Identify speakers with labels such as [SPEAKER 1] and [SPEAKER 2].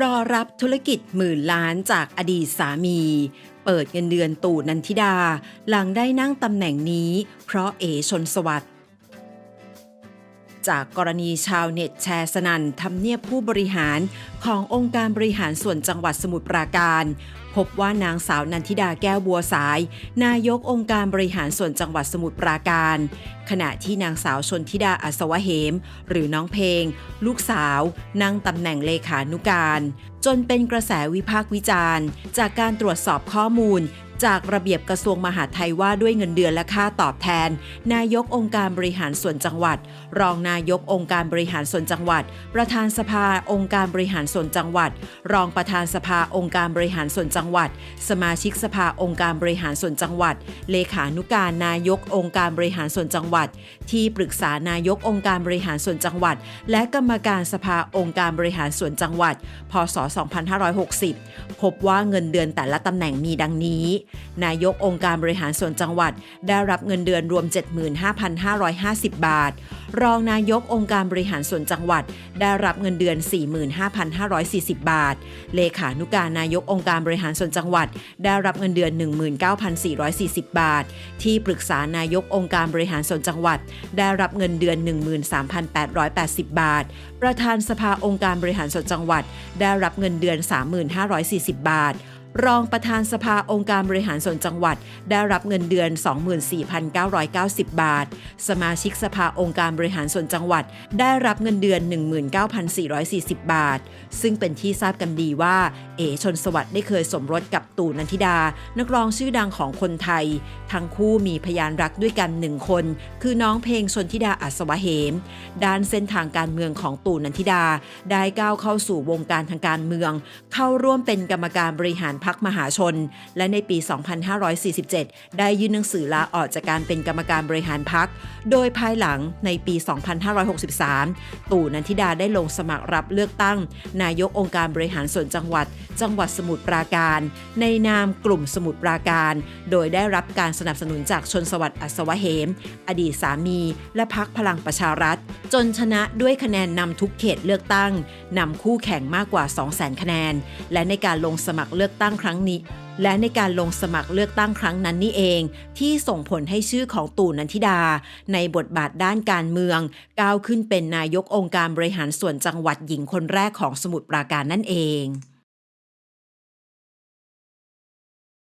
[SPEAKER 1] รอรับธุรกิจหมื่นล้านจากอดีตสามี เปิดเงินเดือนตู่นันทิดา หลังได้นั่งตำแหน่งนี้ เพราะเอชนสวัสดิ์ จากกรณีชาวเน็ตแชร์สนันทำเนียบผู้บริหารขององค์การบริหารส่วนจังหวัดสมุทรปราการ พบว่านางสาวนันทิดาแก้วบัวสาย นายกองค์การบริหารส่วนจังหวัดสมุทรปราการ ขณะที่นางสาวชนทิดาอัศวเหม หรือน้องเพลง ลูกสาว นั่งตำแหน่งเลขานุการ จนเป็นกระแสวิพากษ์วิจารณ์ จากการตรวจสอบข้อมูล จากระเบียบกระทรวงมหาดไทยว่าด้วยเงินเดือนและค่าตอบแทน นายกองค์การบริหารส่วนจังหวัด รองนายกองค์การบริหารส่วนจังหวัด ประธานสภาองค์การบริหารส่วนจังหวัด รองประธานสภาองค์การบริหารส่วนจังหวัด สมาชิกสภาองค์การบริหารส่วนจังหวัด เลขานุการนายกองค์การบริหารส่วนจังหวัด ที่ปรึกษานายกองค์การบริหารส่วนจังหวัด และกรรมการสภาองค์การบริหารส่วนจังหวัด พศ 2560 พบว่าเงินเดือนแต่ละตำแหน่งมีดังนี้นายกองค์การบริหารส่วนจังหวัด ได้รับเงินเดือนรวม 75,550 บาท รองนายกองค์การบริหารส่วนจังหวัด ได้รับเงินเดือน 45,540 บาท เลขานุการนายกองค์การบริหารส่วนจังหวัด ได้รับเงินเดือน 19,440 บาท ที่ปรึกษานายกองค์การบริหารส่วนจังหวัด ได้รับเงินเดือน 13,880 บาท ประธานสภาองค์การบริหารส่วนจังหวัด ได้รับเงินเดือน 3,540 บาท รองประธานสภาองค์การบริหารส่วนจังหวัด ได้รับเงินเดือน 24,990 บาท สมาชิกสภาองค์การบริหารส่วนจังหวัด ได้รับเงินเดือน 19,440 บาท ซึ่งเป็นที่ทราบกันดีว่า เอชนสวัสดิ์ได้เคยสมรสกับตู่นันทิดา นักร้องชื่อดังของคนไทย ทั้งคู่มีพยานรักด้วยกันหนึ่งคน คือน้องเพลงชนทิดาอัศวเหม ด้านเส้นทางการเมืองของตู่นันทิดา ได้ก้าวเข้าสู่วงการทางการเมือง เข้าร่วมเป็นกรรมการบริหารพักมหาชน และในปี 2547 ได้ยื่นหนังสือลาออกจากการเป็นกรรมการบริหารพัก โดยภายหลังในปี 2563 ตู่นันทิดาได้ลงสมัครรับเลือกตั้ง นายกองค์การบริหารส่วนจังหวัด จังหวัดสมุทรปราการ ในนามกลุ่มสมุทรปราการ โดยได้รับการสนับสนุนจากชนสวัสดิ์อัศวเหม อดีตสามี และพักพลังประชารัฐ จนชนะด้วยคะแนนนำทุกเขตเลือกตั้งนำคู่แข่งมากกว่า 200,000 คะแนน และในการลงสมัครเลือกตั้ง้งครั้งนี้ และในการลงสมัครเลือกตั้งครั้งนั้นนี่เอง ที่ส่งผลให้ชื่อของตู่นันทิดา ในบทบาทด้านการเมือง ก้าวขึ้นเป็นนายกองค์การบริหารส่วนจังหวัดหญิงคนแรกของสมุทรปราการนั่นเอง